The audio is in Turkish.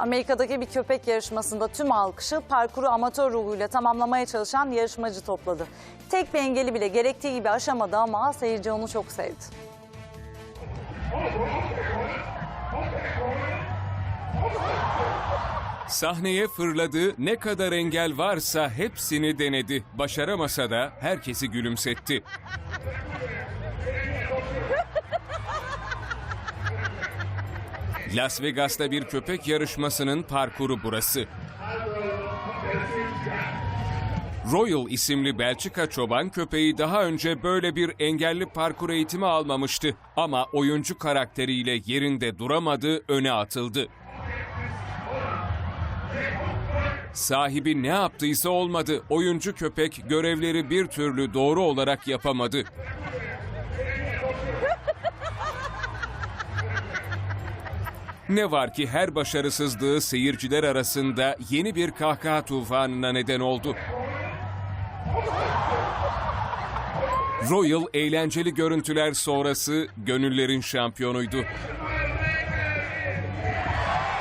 Amerika'daki bir köpek yarışmasında tüm alkışı parkuru amatör ruhuyla tamamlamaya çalışan yarışmacı topladı. Tek bir engeli bile gerektiği gibi aşamadı ama seyirci onu çok sevdi. Sahneye fırladı, ne kadar engel varsa hepsini denedi. Başaramasa da herkesi gülümsetti. Las Vegas'ta bir köpek yarışmasının parkuru burası. Royal isimli Belçika çoban köpeği daha önce böyle bir engelli parkur eğitimi almamıştı. Ama oyuncu karakteriyle yerinde duramadı, öne atıldı. Sahibi ne yaptıysa olmadı. Oyuncu köpek görevleri bir türlü doğru olarak yapamadı. Ne var ki her başarısızlığı seyirciler arasında yeni bir kahkaha tufanına neden oldu. Royal eğlenceli görüntüler sonrası gönüllerin şampiyonuydu.